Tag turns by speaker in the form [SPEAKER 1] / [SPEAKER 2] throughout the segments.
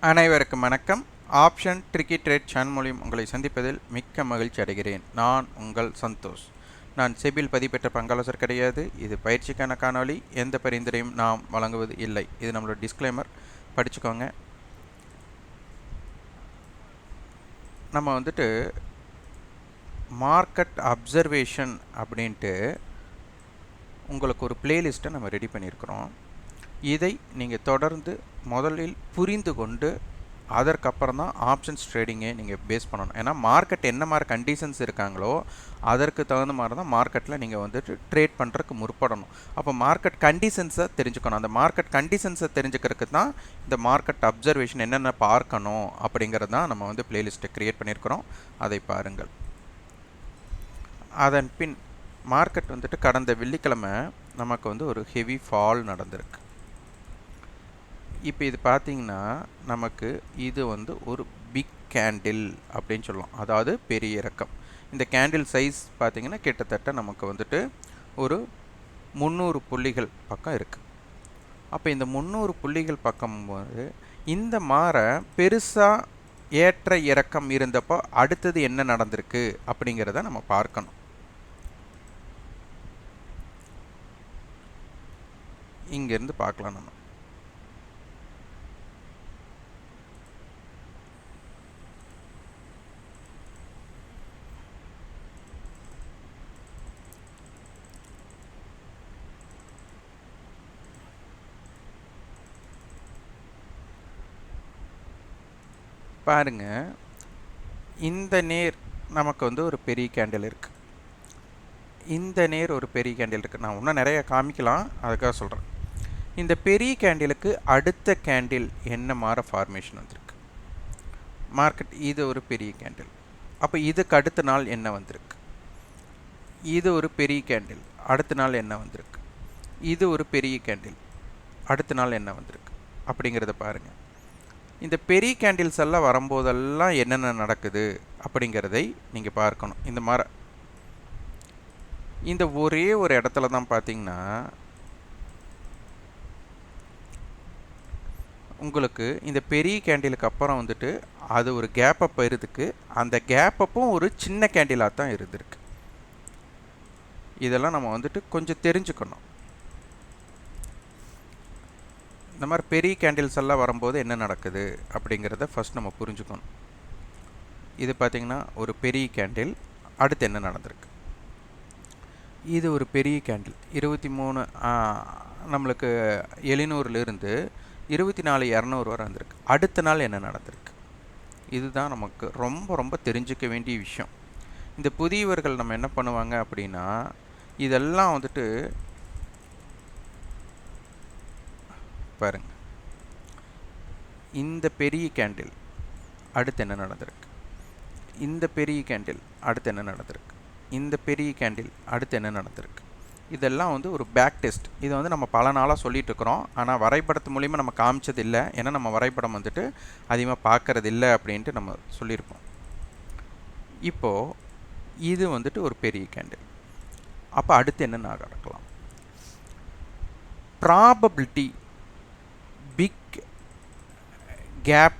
[SPEAKER 1] அனைவருக்கும் வணக்கம். Option tricky trade channel மூலியம் உங்களை சந்திப்பதில் மிக்க மகிழ்ச்சி அடைகிறேன். நான் உங்கள் சந்தோஷ். நான் செபில் பதிப்பெற்ற பங்காளசர் கிடையாது. இது பயிற்சிக்கான காணொளி. எந்த பரிந்துரையும் நாம் வழங்குவது இல்லை. இது நம்மளோட டிஸ்க்ளைமர் படிச்சுக்கோங்க. நம்ம வந்துட்டு மார்க்கெட் அப்சர்வேஷன் அப்படின்ட்டு உங்களுக்கு ஒரு பிளேலிஸ்ட்டை நம்ம ரெடி பண்ணியிருக்கிறோம். இதை நீங்கள் தொடர்ந்து முதலில் புரிந்து கொண்டு அதற்கப்புறம் தான் ஆப்ஷன்ஸ் ட்ரேடிங்கை நீங்கள் பேஸ் பண்ணணும். ஏன்னா மார்க்கெட் என்ன மாதிரி கண்டிஷன்ஸ் இருக்காங்களோ அதற்கு தகுந்த மாதிரி தான் மார்க்கெட்டில் நீங்கள் வந்துட்டு ட்ரேட் பண்ணுறதுக்கு முற்படணும். அப்போ மார்க்கெட் கண்டிஷன்ஸை தெரிஞ்சுக்கணும். அந்த மார்க்கெட் கண்டிஷன்ஸை தெரிஞ்சுக்கிறதுக்கு தான் இந்த மார்க்கெட் அப்சர்வேஷன் என்னென்ன பார்க்கணும் அப்படிங்கிறது தான் நம்ம வந்து பிளேலிஸ்ட்டை க்ரியேட் பண்ணியிருக்கிறோம். அதை பாருங்கள். அதன் பின் மார்க்கெட் வந்துட்டு கடந்த வெள்ளிக்கிழமை நமக்கு வந்து ஒரு ஹெவி ஃபால் நடந்திருக்கு. இப்போ இது பார்த்தீங்கன்னா நமக்கு இது வந்து ஒரு பிக் கேண்டில் அப்படின்னு சொல்லலாம் அதாவது பெரிய இறக்கம் இந்த கேண்டில் சைஸ் பார்த்திங்கன்னா கிட்டத்தட்ட நமக்கு வந்துட்டு ஒரு முந்நூறு புள்ளிகள் பக்கம் இருக்குது அப்போ இந்த முந்நூறு புள்ளிகள் பக்கம் போது இந்த மாற பெருசாக ஏற்ற இறக்கம் இருந்தப்போ அடுத்தது என்ன நடந்திருக்கு அப்படிங்கிறத நம்ம பார்க்கணும். இங்கேருந்து பார்க்கலாம் நம்ம. பாருங்க. இந்த நேர் நமக்கு வந்து ஒரு பெரிய கேண்டில் இருக்குது இந்த நேர் ஒரு பெரிய கேண்டில் இருக்குது நான் இன்னும் நிறைய காமிக்கலாம். அதுக்காக சொல்கிறேன் இந்த பெரிய கேண்டிலுக்கு அடுத்த கேண்டில் என்ன மாற ஃபார்மேஷன் வந்திருக்கு? மார்க்கெட் இது ஒரு பெரிய கேண்டில் அப்போ இதுக்கு அடுத்த நாள் என்ன வந்திருக்கு? இது ஒரு பெரிய கேண்டில் அடுத்த நாள் என்ன வந்திருக்கு? இது ஒரு பெரிய கேண்டில் அடுத்த நாள் என்ன வந்திருக்கு? அப்படிங்கிறத பாருங்கள் இந்த பெரிய கேண்டில்ஸ் எல்லாம் வரும்போதெல்லாம் என்னென்ன நடக்குது அப்படிங்கிறதை நீங்கள் பார்க்கணும். இந்த மாதிரி இந்த ஒரே ஒரு இடத்துல தான் பார்த்தீங்கன்னா உங்களுக்கு இந்த பெரிய கேண்டிலுக்கு அப்புறம் வந்துட்டு அது ஒரு கேப் அப் இருதுக்கு அந்த கேப் அப்பும் ஒரு சின்ன கேண்டிலாக தான் இருந்திருக்கு. இதெல்லாம் நம்ம வந்துட்டு கொஞ்சம் தெரிஞ்சுக்கணும். இந்த மாதிரி பெரிய கேண்டில்ஸ் எல்லாம் வரும்போது என்ன நடக்குது அப்படிங்கிறத ஃபஸ்ட் நம்ம புரிஞ்சுக்கணும். இது பார்த்திங்கன்னா ஒரு பெரிய கேண்டில் அடுத்து என்ன நடந்திருக்கு? இது ஒரு பெரிய கேண்டில் இருபத்தி மூணு நம்மளுக்கு எழுநூறுலேருந்து இருபத்தி நாலு இரநூறு வரை வந்திருக்கு. அடுத்த நாள் என்ன நடந்திருக்கு? இதுதான் நமக்கு ரொம்ப ரொம்ப தெரிஞ்சுக்க வேண்டிய விஷயம். இந்த புதியவர்கள் நம்ம என்ன பண்ணுவாங்க அப்படின்னா இதெல்லாம் வந்துட்டு பாருங்க. இந்த பெரிய கேண்டில் அடுத்து என்ன நடந்திருக்கு? இந்த பெரிய கேண்டில் அடுத்து என்ன நடந்திருக்கு? இந்த பெரிய கேண்டில் அடுத்து என்ன நடந்திருக்கு? இதெல்லாம் வந்து ஒரு பேக் டெஸ்ட் இதை வந்து நம்ம பல நாளாக சொல்லிட்டு இருக்கிறோம். ஆனால் வரைபடத்து மூலிமா நம்ம காமிச்சது இல்லை ஏன்னா நம்ம வரைபடம் வந்துட்டு அதிகமாக பார்க்கறது இல்லை அப்படின்ட்டு நம்ம சொல்லியிருப்போம். இப்போது இது வந்துட்டு ஒரு பெரிய கேண்டில் அப்போ அடுத்து என்ன நடக்கலாம்? ப்ராபபிலிட்டி கேப்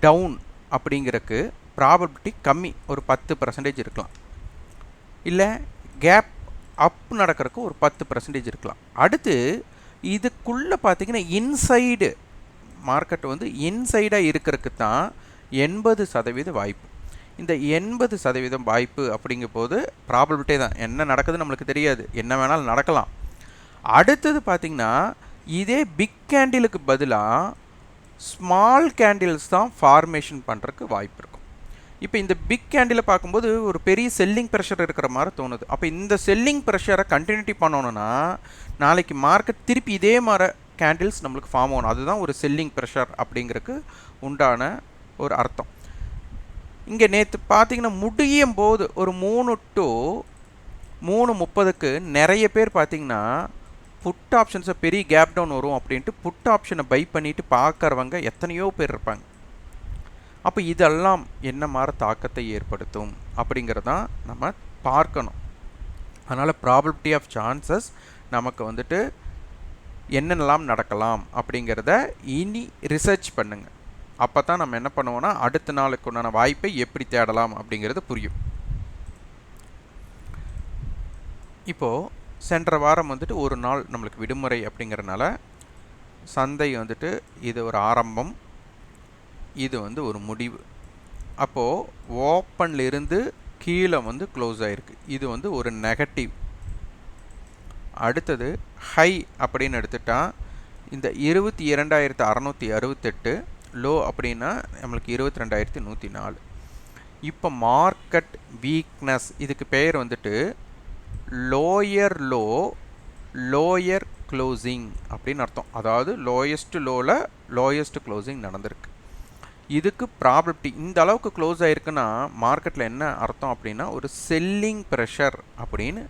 [SPEAKER 1] டவுன் அப்படிங்கிறக்கு ப்ராபபிலிட்டி கம்மி. ஒரு பத்து பர்சன்டேஜ் இருக்கலாம். இல்லை கேப் அப் நடக்கிறதுக்கு ஒரு பத்து பர்சன்டேஜ் இருக்கலாம். அடுத்து இதுக்குள்ளே பார்த்தீங்கன்னா இன்சைடு மார்க்கெட் வந்து இன்சைடாக இருக்கிறதுக்கு தான் எண்பது சதவீத வாய்ப்பு. இந்த எண்பது சதவீதம் வாய்ப்பு அப்படிங்கும் போது ப்ராபபிலிட்டே தான். என்ன நடக்குதுன்னு நம்மளுக்கு தெரியாது. என்ன வேணாலும் நடக்கலாம். அடுத்தது பார்த்திங்கன்னா இதே பிக் கேண்டிலுக்கு பதிலாக ஸ்மால் கேண்டில்ஸ் தான் ஃபார்மேஷன் பண்ணுறதுக்கு வாய்ப்பு இருக்கும். இப்போ இந்த பிக் கேண்டில் பார்க்கும்போது ஒரு பெரிய செல்லிங் ப்ரெஷர் இருக்கிற மாதிரி தோணுது. அப்போ இந்த செல்லிங் ப்ரெஷரை கண்டினியூட்டி பண்ணணுன்னா நாளைக்கு மார்க்கெட் திருப்பி இதே மாதிரி கேண்டில்ஸ் நம்மளுக்கு ஃபார்ம் ஆகணும். அதுதான் ஒரு செல்லிங் ப்ரெஷர் அப்படிங்கிறதுக்கு உண்டான ஒரு அர்த்தம். இங்கே நேற்று பார்த்தீங்கன்னா முடியும் போது ஒரு மூணு டு மூணு முப்பதுக்கு நிறைய பேர் பார்த்தீங்கன்னா புட் ஆப்ஷன்ஸை பெரிய கேப் டவுன் வரும் அப்படின்ட்டு புட் ஆப்ஷனை பை பண்ணிவிட்டு பார்க்குறவங்க எத்தனையோ பேர் இருப்பாங்க. அப்போ இதெல்லாம் என்ன மாதிரி தாக்கத்தை ஏற்படுத்தும் அப்படிங்கிறதான் நம்ம பார்க்கணும். அதனால் ப்ராபபிலிட்டி ஆஃப் சான்சஸ் நமக்கு வந்துட்டு என்னென்னலாம் நடக்கலாம் அப்படிங்கிறத இனி ரிசர்ச் பண்ணுங்கள் அப்போ தான் நம்ம என்ன பண்ணுவோன்னா அடுத்த நாளுக்கு உண்டான வாய்ப்பை எப்படி தேடலாம் அப்படிங்கிறது புரியும். இப்போது சென்ற வாரம் வந்துட்டு ஒரு நாள் நம்மளுக்கு விடுமுறை அப்படிங்கிறனால சந்தை வந்துட்டு இது ஒரு ஆரம்பம். இது வந்து ஒரு முடிவு. அப்போது ஓப்பன்லேருந்து கீழே வந்து க்ளோஸ் ஆகிருக்கு இது வந்து ஒரு நெகட்டிவ். அடுத்தது ஹை அப்படின்னு எடுத்துட்டா இந்த இருபத்தி இரண்டாயிரத்து அறநூற்றி அறுபத்தெட்டு லோ அப்படின்னா நம்மளுக்கு இருபத்தி ரெண்டாயிரத்தி நூற்றி நாலு. இப்போ மார்க்கெட் வீக்னஸ் இதுக்கு பெயர் வந்துட்டு லோயர் லோ லோயர் க்ளோசிங் அப்படின்னு அர்த்தம். அதாவது லோயஸ்ட் லோவில் லோயஸ்ட் க்ளோசிங் நடந்திருக்கு. இதுக்கு ப்ராபபிலிட்டி இந்த அளவுக்கு க்ளோஸ் ஆயிருக்குன்னா மார்க்கெட்டில் என்ன அர்த்தம் அப்படின்னா ஒரு செல்லிங் ப்ரெஷர் அப்படின்னு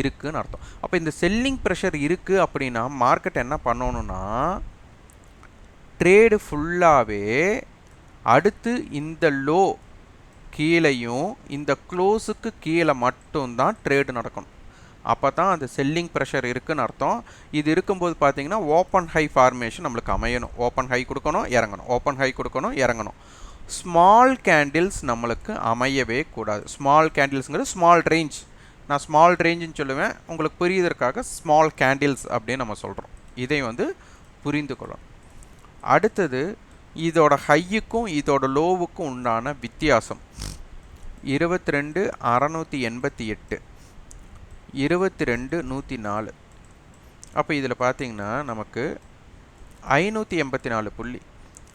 [SPEAKER 1] இருக்குன்னு அர்த்தம். அப்போ இந்த செல்லிங் ப்ரெஷர் இருக்குது அப்படின்னா மார்க்கெட் என்ன பண்ணணும்னா ட்ரேடு ஃபுல்லாகவே அடுத்து இந்த லோ கீழேயும் இந்த க்ளோஸுக்கு கீழே மட்டும்தான் ட்ரேடு நடக்கணும். அப்போ தான் அந்த செல்லிங் ப்ரெஷர் இருக்குன்னு அர்த்தம். இது இருக்கும்போது பார்த்தீங்கன்னா ஓப்பன் ஹை ஃபார்மேஷன் நம்மளுக்கு அமையணும். ஓப்பன் ஹை கொடுக்கணும் இறங்கணும். ஓப்பன் ஹை கொடுக்கணும் இறங்கணும். ஸ்மால் கேண்டில்ஸ் நம்மளுக்கு அமையவே கூடாது. ஸ்மால் கேண்டில்ஸுங்கிறது ஸ்மால் ரேஞ்ச் நான் ஸ்மால் ரேஞ்சுன்னு சொல்லுவேன். உங்களுக்கு புரியுதற்காக ஸ்மால் கேண்டில்ஸ் அப்படின்னு நம்ம சொல்கிறோம் இதை வந்து புரிந்து கொள்ளணும் அடுத்தது இதோட ஹையுக்கும் இதோட லோவுக்கும் உண்டான வித்தியாசம். இருபத்தி ரெண்டு அறநூற்றி எண்பத்தி எட்டு. இருபத்தி ரெண்டு நூற்றி நாலு. அப்போ இதில் பார்த்தீங்கன்னா நமக்கு ஐநூற்றி எண்பத்தி நாலு புள்ளி.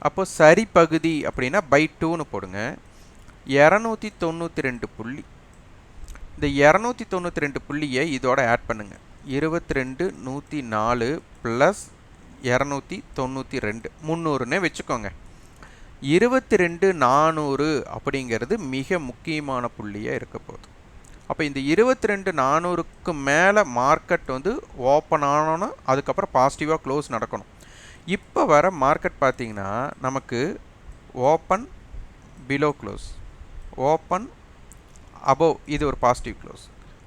[SPEAKER 1] அப்போது சரி பகுதி அப்படின்னா பை டூன்னு போடுங்க. இரநூத்தி தொண்ணூற்றி ரெண்டு புள்ளி. இந்த இரநூத்தி தொண்ணூற்றி ரெண்டு புள்ளியை இதோட ஆட் பண்ணுங்கள் இருபத்தி ரெண்டு நூற்றி நாலு ப்ளஸ் இரநூத்தி தொண்ணூற்றி ரெண்டு முந்நூறுன்னே வச்சுக்கோங்க. இருபத்தி ரெண்டு நானூறு அப்படிங்கிறது மிக முக்கியமான புள்ளியாக இருக்க போகுது. அப்போ இந்த இருபத்தி ரெண்டு நானூறுக்கு மேலே மார்க்கெட் வந்து ஓப்பன் ஆனோன்னு அதுக்கப்புறம் பாசிட்டிவாக க்ளோஸ் நடக்கணும். இப்போ வர மார்க்கெட் பார்த்திங்கன்னா நமக்கு open below close open above இது ஒரு பாசிட்டிவ் க்ளோஸ்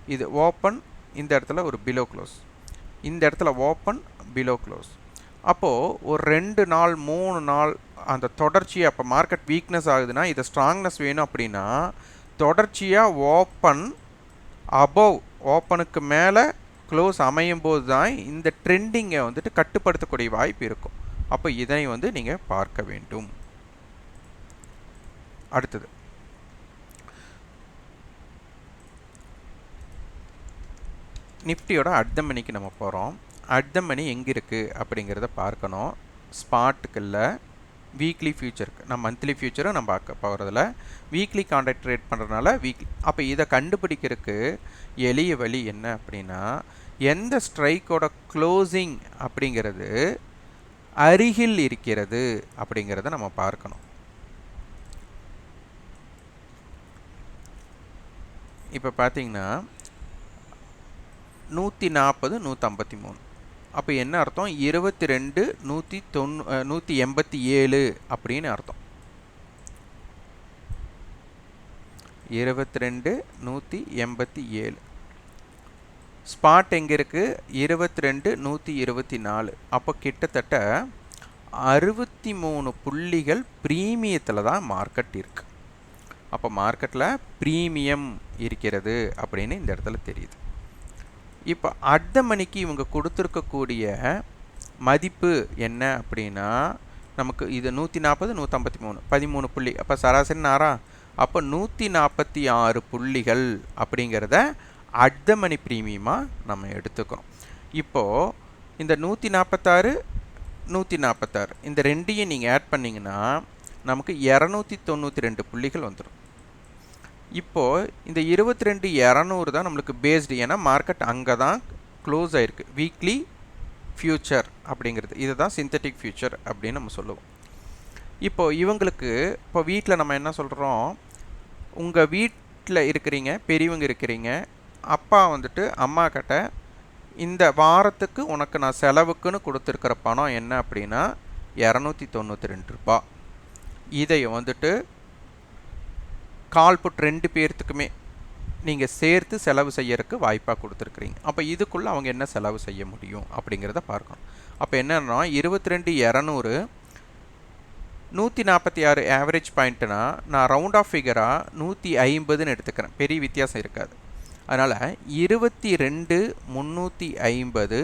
[SPEAKER 1] இது ஓப்பன் இந்த இடத்துல ஒரு பிலோ க்ளோஸ் இந்த இடத்துல ஓப்பன் பிலோ க்ளோஸ் அப்போது ஒரு ரெண்டு நாள் மூணு நாள் அந்த தொடர்ச்சியாக அப்போ மார்க்கெட் வீக்னஸ் ஆகுதுன்னா இதை ஸ்ட்ராங்னஸ் வேணும் அப்படின்னா தொடர்ச்சியாக ஓப்பன் அபவ் ஓப்பனுக்கு மேலே க்ளோஸ் அமையும் போது தான் இந்த ட்ரெண்டிங்கை வந்துட்டு கட்டுப்படுத்தக்கூடிய வாய்ப்பு இருக்கும். அப்போ இதனை வந்து நீங்கள் பார்க்க வேண்டும். அடுத்தது. நிஃப்டியோட அடுத்த மணிக்கு நம்ம போகிறோம் அடுத்த மணி எங்கே இருக்குது அப்படிங்கிறத பார்க்கணும். ஸ்பாட்டுக்குள்ள வீக்லி ஃபியூச்சருக்கு நம்ம மந்த்லி ஃபியூச்சரும் நம்ம பார்க்க போகிறதில்ல வீக்லி கான்ட்ராக்ட் ட்ரேட் பண்ணுறதுனால வீக்லி அப்போ இதை கண்டுபிடிக்கிறதுக்கு எளிய வழி என்ன அப்படின்னா எந்த ஸ்ட்ரைக்கோட க்ளோசிங் அப்படிங்கிறது அருகில் இருக்கிறது அப்படிங்கிறத நம்ம பார்க்கணும். இப்போ பார்த்தீங்கன்னா நூற்றி நாற்பது நூற்றம்பத்தி மூணு. அப்போ என்ன அர்த்தம்? இருபத்தி ரெண்டு நூற்றி தொண்ணூ நூற்றி எண்பத்தி ஏழு அப்படின்னு அர்த்தம். இருபத்தி ரெண்டு நூற்றி எண்பத்தி ஏழு. ஸ்பாட் எங்கே இருக்குது இருபத்தி ரெண்டு நூற்றி இருபத்தி நாலு அப்போ கிட்டத்தட்ட அறுபத்தி மூணு புள்ளிகள் ப்ரீமியத்தில் தான் மார்க்கெட் இருக்குது அப்போ மார்க்கெட்டில் ப்ரீமியம் இருக்கிறது அப்படின்னு இந்த இடத்துல தெரியுது. இப்போ அடுத்த மணிக்கு இவங்க கொடுத்துருக்கக்கூடிய மதிப்பு என்ன அப்படின்னா நமக்கு இது நூற்றி நாற்பது நூற்றம்பத்தி மூணு பதிமூணு புள்ளி. அப்போ சராசரி நாரா அப்போ நூற்றி நாற்பத்தி ஆறு புள்ளிகள் அப்படிங்கிறத அடுத்த மணி ப்ரீமியமாக நம்ம எடுத்துக்கிறோம். இப்போது இந்த நூற்றி நாற்பத்தாறு நூற்றி நாற்பத்தாறு இந்த ரெண்டையும் நீங்கள் ஆட் பண்ணிங்கன்னா நமக்கு இரநூத்தி தொண்ணூற்றி ரெண்டு புள்ளிகள் வந்துடும் இப்போது இந்த இருபத்தி ரெண்டு இரநூறு தான் நம்மளுக்கு பேஸ்டு ஏன்னா மார்க்கெட் அங்கே தான் க்ளோஸ் ஆகிருக்கு வீக்லி ஃப்யூச்சர் அப்படிங்கிறது. இதுதான் தான் சிந்தட்டிக் ஃப்யூச்சர் அப்படின்னு நம்ம சொல்லுவோம். இப்போது இவங்களுக்கு இப்போ வீட்டில் நம்ம என்ன சொல்கிறோம் உங்கள் வீட்டில் இருக்கிறீங்க பெரியவங்க இருக்கிறீங்க அப்பா வந்துட்டு அம்மா கிட்ட இந்த வாரத்துக்கு உனக்கு நான் செலவுக்குன்னு கொடுத்துருக்கிற பணம் என்ன அப்படின்னா இரநூத்தி தொண்ணூற்றி ரெண்டு ரூபா. இதை வந்துட்டு கால் புட் ரெண்டு பேர்த்துக்குமே நீங்கள் சேர்த்து செலவு செய்யறதுக்கு வாய்ப்பாக கொடுத்துருக்குறீங்க. அப்போ இதுக்குள்ளே அவங்க என்ன செலவு செய்ய முடியும் அப்படிங்கிறத பார்க்கணும். அப்போ என்னன்னா இருபத்தி ரெண்டு இரநூறு நூற்றி நாற்பத்தி ஆறு ஆவரேஜ் பாயிண்ட்டுனா நான் ரவுண்ட் ஆஃப் ஃபிகராக நூற்றி ஐம்பதுன்னு எடுத்துக்கிறேன். பெரிய வித்தியாசம் இருக்காது. அதனால் இருபத்தி ரெண்டு முந்நூற்றி ஐம்பது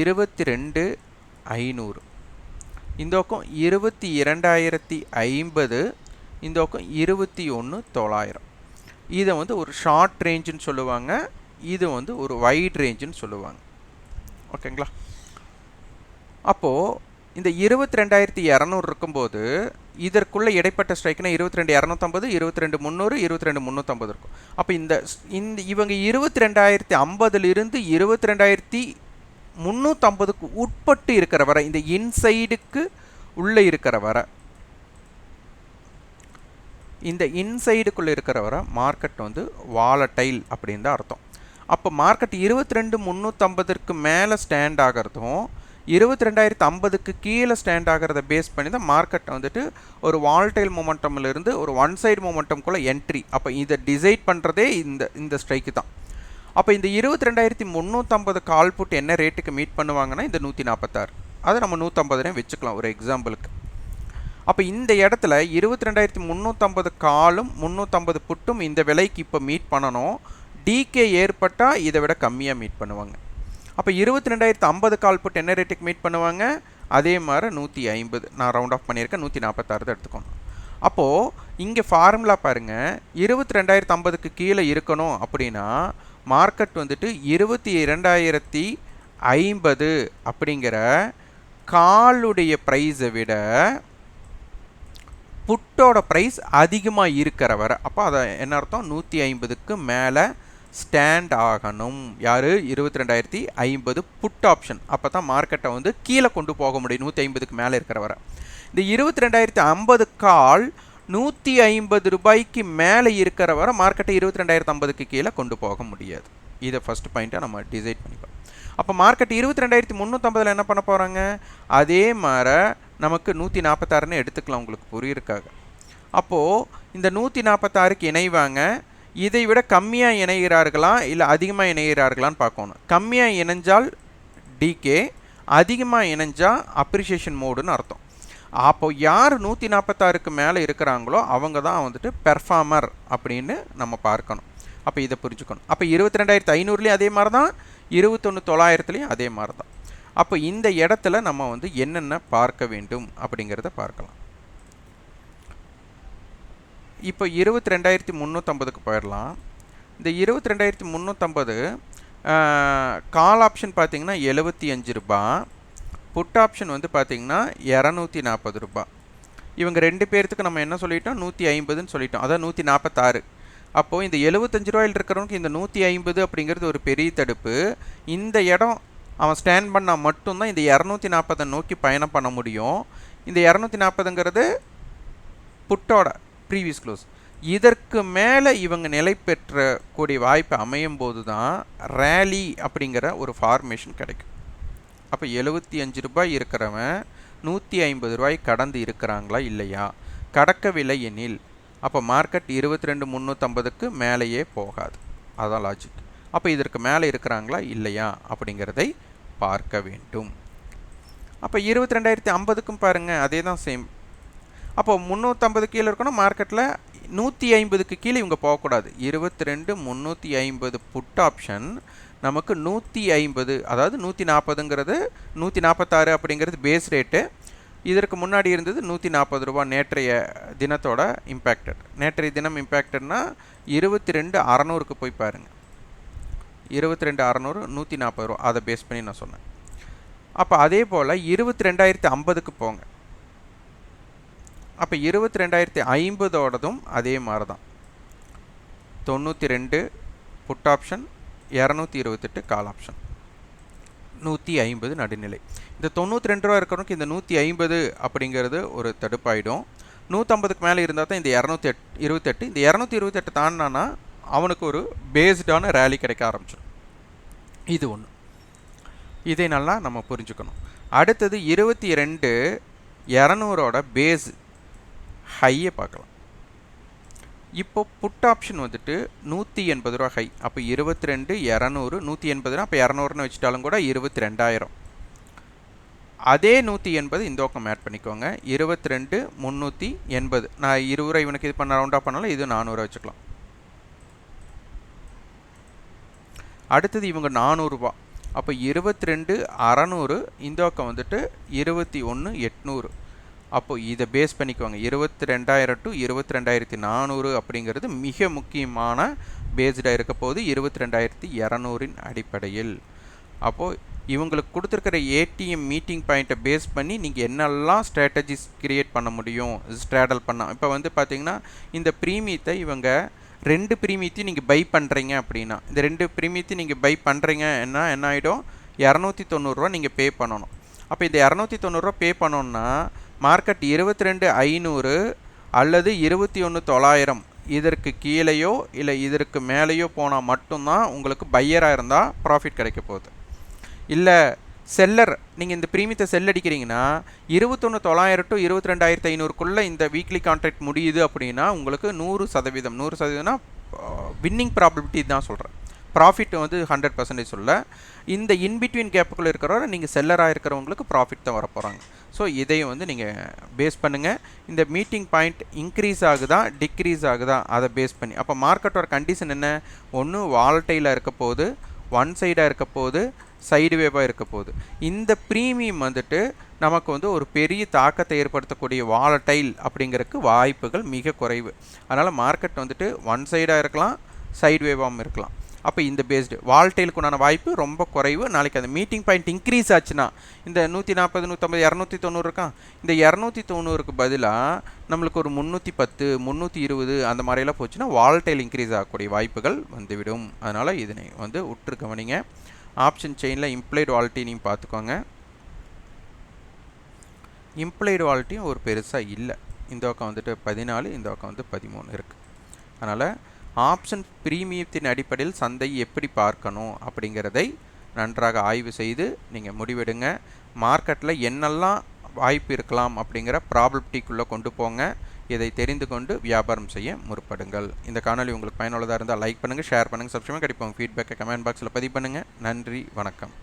[SPEAKER 1] இருபத்தி ரெண்டு ஐநூறு. இந்த பக்கம் இருபத்தி இரண்டாயிரத்தி ஐம்பது இந்த பக்கம் இருபத்தி ஒன்று தொள்ளாயிரம். இதை வந்து ஒரு ஷார்ட் ரேஞ்சுன்னு சொல்லுவாங்க. இது வந்து ஒரு வைட் ரேஞ்சுன்னு சொல்லுவாங்க. ஓகேங்களா அப்போது இந்த இருபத்தி ரெண்டாயிரத்தி இரநூறு இருக்கும்போது இதற்குள்ளே இடைப்பட்ட ஸ்ட்ரைக்னா இருபத்தி ரெண்டு இரநூத்தம்பது இருபத்தி ரெண்டு முந்நூறு இருபத்தி ரெண்டு முந்நூற்றம்பது இருக்கும். அப்போ இந்த இந்த இவங்க இருபத்தி ரெண்டாயிரத்தி ஐம்பதுலேருந்து இருபத்தி ரெண்டாயிரத்தி முந்நூற்றம்பதுக்கு உட்பட்டு இருக்கிற வரை இந்த இன்சைடுக்கு உள்ளே இருக்கிற வரை இந்த இன்சைடுக்குள்ளே இருக்கிற மார்க்கெட் வந்து வாலட்டைல் அப்படின்னு தான் அர்த்தம். அப்போ மார்க்கெட் இருபத்தி ரெண்டு முந்நூற்றம்பதுக்கு மேலே ஸ்டாண்ட் ஆகிறதும் இருபத்தி ரெண்டாயிரத்து ஐம்பதுக்கு கீழே ஸ்டாண்ட் ஆகிறத பேஸ் பண்ணி தான் மார்க்கெட் வந்துட்டு ஒரு வால்டைல் மொமெண்டம்லேருந்து ஒரு ஒன் சைடு மொமெண்டம்குள்ளே என்ட்ரி அப்போ இதை டிசைட் பண்ணுறதே இந்த இந்த ஸ்ட்ரைக்கு தான். அப்போ இந்த இருபத்தி ரெண்டாயிரத்தி முந்நூற்றம்பது கால் புட் என்ன ரேட்டுக்கு மீட் பண்ணுவாங்கன்னா இந்த நூற்றி நாற்பத்தாறு அதை நம்ம நூற்றம்பதுனே வச்சுக்கலாம் ஒரு எக்ஸாம்பிளுக்கு அப்போ இந்த இடத்துல இருபத்தி ரெண்டாயிரத்தி முந்நூற்றம்பது காலும் முந்நூற்றம்பது புட்டும் இந்த விலைக்கு இப்போ மீட் பண்ணணும். டிகே ஏற்பட்டால் இதை விட கம்மியாக மீட் பண்ணுவாங்க. அப்போ இருபத்தி ரெண்டாயிரத்து ஐம்பது கால் புட் என்ன ரேட்டுக்கு மீட் பண்ணுவாங்க? அதே மாதிரி நூற்றி ஐம்பது. நான் ரவுண்ட் ஆஃப் பண்ணியிருக்கேன். நூற்றி நாற்பத்தாறு தான் எடுத்துக்கணும் அப்போது இங்கே ஃபார்முலா பாருங்கள் இருபத்தி ரெண்டாயிரத்து ஐம்பதுக்கு கீழே இருக்கணும் அப்படின்னா மார்க்கெட் வந்துட்டு இருபத்தி இரண்டாயிரத்தி ஐம்பது அப்படிங்கிற காலுடைய ப்ரைஸை விட புட்டோட ப்ரைஸ் அதிகமாக இருக்கிற வரை அப்போ அதை என்ன அர்த்தம்? நூற்றி ஐம்பதுக்கு மேலே ஸ்டாண்ட் ஆகணும். யார்? இருபத்தி ரெண்டாயிரத்தி ஐம்பது புட் ஆப்ஷன் அப்போ தான் மார்க்கெட்டை வந்து கீழே கொண்டு போக முடியும். நூற்றி ஐம்பதுக்கு மேலே இருக்கிற வரை இந்த இருபத்தி ரெண்டாயிரத்தி ஐம்பது கால் நூற்றி ஐம்பது ரூபாய்க்கு மேலே இருக்கிற வரை மார்க்கெட்டை இருபத்தி ரெண்டாயிரத்து ஐம்பதுக்கு கீழே கொண்டு போக முடியாது. இதை ஃபஸ்ட் பாயிண்ட்டாக நம்ம டிசைட் பண்ணிப்போம் அப்போ மார்க்கெட் இருபத்தி ரெண்டாயிரத்தி முந்நூற்றம்பதில் என்ன பண்ண போகிறாங்க அதே மாதிரி நமக்கு நூற்றி நாற்பத்தாறுன்னு எடுத்துக்கலாம் உங்களுக்கு புரியிருக்காங்க அப்போது இந்த நூற்றி நாற்பத்தாறுக்கு இணைவாங்க. இதை விட கம்மியாக இணைகிறார்களா? இல்லை அதிகமாக இணைகிறார்களான்னு பார்க்கணும். கம்மியாக இணைஞ்சால் டிகே அதிகமாக இணைஞ்சால் அப்ரிஷியேஷன் மோடுன்னு அர்த்தம். அப்போ யார் நூற்றி நாற்பத்தாறுக்கு மேலே இருக்கிறாங்களோ அவங்க தான் வந்துட்டு பெர்ஃபார்மர் அப்படின்னு நம்ம பார்க்கணும். அப்போ இதை புரிஞ்சுக்கணும். அப்போ இருபத்தி ரெண்டாயிரத்து ஐநூறுலேயும் அதே மாதிரி தான் இருபத்தொன்று தொள்ளாயிரத்துலேயும் அதே மாதிரி தான் அப்போ இந்த இடத்துல நம்ம வந்து என்னென்ன பார்க்க வேண்டும் அப்படிங்கிறத பார்க்கலாம். இப்போ இருபத்தி ரெண்டாயிரத்தி முந்நூற்றம்பதுக்கு போயிடலாம். இந்த இருபத்தி ரெண்டாயிரத்தி முந்நூற்றம்பது கால் ஆப்ஷன் பார்த்தீங்கன்னா எழுபத்தி அஞ்சு ரூபா புட் ஆப்ஷன் வந்து பார்த்திங்கன்னா இரநூத்தி நாற்பது ரூபா. இவங்க ரெண்டு பேர்த்துக்கு நம்ம என்ன சொல்லிட்டோம்? நூற்றி ஐம்பதுன்னு சொல்லிட்டோம். அதான் நூற்றி நாற்பத்தாறு. அப்போது இந்த எழுபத்தஞ்சு ரூபாயில் இருக்கிறவனுக்கு இந்த நூற்றி ஐம்பது அப்படிங்கிறது ஒரு பெரிய தடுப்பு. இந்த இடம் அவன் ஸ்டாண்ட் பண்ணால் மட்டும்தான் இந்த இரநூத்தி நாற்பதை நோக்கி பயணம் பண்ண முடியும். இந்த இரநூத்தி நாற்பதுங்கிறது புட்டோட ப்ரீவியஸ் க்ளோஸ் இதற்கு மேலே இவங்க நிலை பெற்றக்கூடிய வாய்ப்பு அமையும் போது தான் ரேலி அப்படிங்கிற ஒரு ஃபார்மேஷன் கிடைக்கும். அப்போ எழுபத்தி அஞ்சு ரூபாய் இருக்கிறவன் நூற்றி ஐம்பது ரூபாய் கடந்து இருக்கிறாங்களா இல்லையா? கடக்கவில்லை எனில் அப்போ மார்க்கெட் இருபத்தி ரெண்டு முந்நூற்றம்பதுக்கு மேலேயே போகாது. அதான் லாஜிக் அப்போ இதற்கு மேலே இருக்கிறாங்களா இல்லையா அப்படிங்கிறதை பார்க்க வேண்டும். அப்போ இருபத்தி ரெண்டாயிரத்தி ஐம்பதுக்கும் பாருங்கள் அதே தான் சேம் அப்போ முந்நூற்றம்பது கீழே இருக்கணும் மார்க்கெட்டில் நூற்றி ஐம்பதுக்கு கீழே இவங்க போகக்கூடாது. இருபத்தி ரெண்டு முந்நூற்றி ஐம்பது புட் ஆப்ஷன் நமக்கு நூற்றி ஐம்பது அதாவது நூற்றி நாற்பதுங்கிறது நூற்றி நாற்பத்தாறு அப்படிங்கிறது பேஸ் ரேட்டு இதற்கு முன்னாடி இருந்தது நூற்றி நாற்பது ரூபா நேற்றைய தினத்தோட இம்பேக்டட் நேற்றைய தினம் இம்பேக்டட்னா இருபத்தி ரெண்டு அறநூறுக்கு போய் பாருங்கள் இருபத்தி ரெண்டு அறநூறு நூற்றி நாற்பது ரூபா. அதை பேஸ் பண்ணி நான் சொன்னேன். அப்போ அதே போல் இருபத்தி ரெண்டாயிரத்தி ஐம்பதுக்கு போங்க. அப்போ இருபத்தி ரெண்டாயிரத்தி ஐம்பதோடதும் அதே மாதிரி தான் தொண்ணூற்றி ரெண்டு புட் ஆப்ஷன் இரநூத்தி இருபத்தெட்டு கால் ஆப்ஷன் நூற்றி ஐம்பது நடுநிலை. இந்த தொண்ணூற்றி ரெண்டு ரூபா இருக்கிறவனுக்கு இந்த நூற்றி ஐம்பது அப்படிங்கிறது ஒரு தடுப்பாயிடும். நூற்றம்பதுக்கு மேலே இருந்தால் தான் இந்த இரநூத்தி எட் இருபத்தெட்டு. இந்த இரநூத்தி இருபத்தெட்டு தாண்டினானா அவனுக்கு ஒரு பேஸ்டான ரேலி கிடைக்க ஆரம்பிச்சிடும். இது ஒன்று இதை நல்லா நம்ம புரிஞ்சுக்கணும். அடுத்தது இருபத்தி ரெண்டு இரநூறோட பேஸ் ஹையை பார்க்கலாம். இப்போ புட் ஆப்ஷன் வந்துட்டு நூற்றி எண்பது ரூபா ஹை அப்போ இருபத்தி ரெண்டு இரநூறு நூற்றி எண்பதுனா அப்போ இரநூறுன்னு வச்சுட்டாலும் கூட இருபத்தி ரெண்டாயிரம். அதே நூற்றி எண்பது இந்த பக்கம் ஆட் பண்ணிக்கோங்க. இருபத்தி ரெண்டு முந்நூற்றி எண்பது. நான் இருபது ரூபா இவனுக்கு இது பண்ண ரவுண்டாக பண்ணாலும் இது நானூறு வச்சுக்கலாம். அடுத்தது இவங்க நானூறுரூவா அப்போ இருபத்தி ரெண்டு அறநூறு இந்த பக்கம் வந்துட்டு இருபத்தி ஒன்று எட்நூறு. அப்போது இதை பேஸ் பண்ணிக்கோங்க. இருபத்தி ரெண்டாயிரம் டு இருபத்தி ரெண்டாயிரத்தி நானூறு அப்படிங்கிறது மிக முக்கியமான பேஸ்டாக இருக்க போது இருபத்தி ரெண்டாயிரத்தி இரநூறின் அடிப்படையில். அப்போது இவங்களுக்கு கொடுத்துருக்கிற ஏடிஎம் மீட்டிங் பாயிண்ட்டை பேஸ் பண்ணி நீங்கள் என்னெல்லாம் ஸ்ட்ராட்டஜிஸ் க்ரியேட் பண்ண முடியும்? ஸ்ட்ராடல் பண்ண இப்போ வந்து பார்த்திங்கன்னா இந்த ப்ரீமியத்தை இவங்க ரெண்டு ப்ரீமியத்தையும் நீங்கள் பை பண்ணுறீங்க அப்படின்னா இந்த ரெண்டு பிரீமியத்தையும் நீங்கள் பை பண்ணுறீங்கன்னா என்ன ஆகிடும் இரநூத்தி தொண்ணூறுரூவா நீங்கள் பே பண்ணணும். அப்போ இந்த இரநூத்தி தொண்ணூறுரூவா பே பண்ணோன்னா மார்க்கெட் இருபத்தி ரெண்டு ஐநூறு அல்லது இருபத்தி ஒன்று தொள்ளாயிரம் இதற்கு கீழேயோ இல்லை இதற்கு மேலேயோ போனால் மட்டும்தான் உங்களுக்கு பையராக இருந்தால் ப்ராஃபிட் கிடைக்க போகுது. இல்லை செல்லர் நீங்கள் இந்த ப்ரீமியத்தை செல் அடிக்கிறீங்கன்னா இருபத்தொன்று தொள்ளாயிரம் டு இருபத்தி ரெண்டாயிரத்து ஐநூறுக்குள்ளே இந்த வீக்லி கான்ட்ராக்ட் முடியுது அப்படின்னா உங்களுக்கு நூறு சதவீதம். நூறு சதவீதம்னா வின்னிங் ப்ராபபிலிட்டி தான் சொல்கிறேன் ப்ராஃபிட் வந்து ஹண்ட்ரட் பர்சன்டேஜ் சொல்ல இந்த இன்பிட்வீன் கேப்புக்குள்ளே இருக்கிறவரை நீங்கள் செல்லராக இருக்கிறவங்களுக்கு ப்ராஃபிட் தான் வரப்போகிறாங்க ஸோ இதையும் வந்து நீங்கள் பேஸ் பண்ணுங்கள் இந்த மீட்டிங் பாயிண்ட் இன்க்ரீஸ் ஆகுதா டிக்ரீஸ் ஆகுதா அதை பேஸ் பண்ணி. அப்போ மார்க்கெட்டோட கண்டிஷன் என்ன? ஒன்று வால்டைலாக இருக்க போகுது. ஒன் சைடாக இருக்க போகுது. சைடு வேவாக இருக்க போகுது. இந்த ப்ரீமியம் வந்துட்டு நமக்கு வந்து ஒரு பெரிய தாக்கத்தை ஏற்படுத்தக்கூடிய வாலடைல் அப்படிங்கிறதுக்கு வாய்ப்புகள் மிக குறைவு. அதனால் மார்க்கெட் வந்துட்டு ஒன் சைடாக இருக்கலாம் சைடு வேவாகவும் இருக்கலாம். அப்போ இந்த பேஸ்டு வால்டைலுக்கு உண்டான வாய்ப்பு ரொம்ப குறைவு. நாளைக்கு அந்த மீட்டிங் பாயிண்ட் இன்க்ரீஸ் ஆச்சுன்னா இந்த நூற்றி நாற்பது நூற்றம்பது இரநூத்தி தொண்ணூறு இருக்கான் இந்த இரநூத்தி தொண்ணூறுக்கு பதிலாக நம்மளுக்கு ஒரு முந்நூற்றி பத்து முந்நூற்றி இருபது அந்த மாதிரியெல்லாம் போச்சுன்னா வால்டைல் இன்க்ரீஸ் ஆகக்கூடிய வாய்ப்புகள் வந்துவிடும். அதனால் இதனை வந்து உற்று கவனிங்க. ஆப்ஷன் செயினில் இம்ப்ளைடு வாலிட்டினையும் பார்த்துக்கோங்க. இம்ப்ளைடு வால்ட்டியும் ஒரு பெருசாக இல்லை. இந்த பக்கம் வந்துட்டு பதினாலு இந்த பக்கம் வந்து பதிமூணு இருக்குது அதனால் ஆப்ஷன் பிரீமியத்தின் அடிப்படையில் சந்தை எப்படி பார்க்கணும் அப்படிங்கிறதை நன்றாக ஆய்வு செய்து நீங்கள் முடிவெடுங்க. மார்க்கெட்டில் என்னெல்லாம் வாய்ப்பு இருக்கலாம் அப்படிங்கிற ப்ராபபிலிட்டிக்குள்ளே கொண்டு போங்க. இதை தெரிந்து கொண்டு வியாபாரம் செய்ய முற்படுங்கள். இந்த காணொலி உங்களுக்கு பயனுள்ளதாக இருந்தால் லைக் பண்ணுங்கள் ஷேர் பண்ணுங்கள் சப்ஸ்கிரைப் கிடைப்போம் ஃபீட்பேக்கை கமெண்ட் பாக்ஸில் பதிவு பண்ணுங்கள் நன்றி வணக்கம்.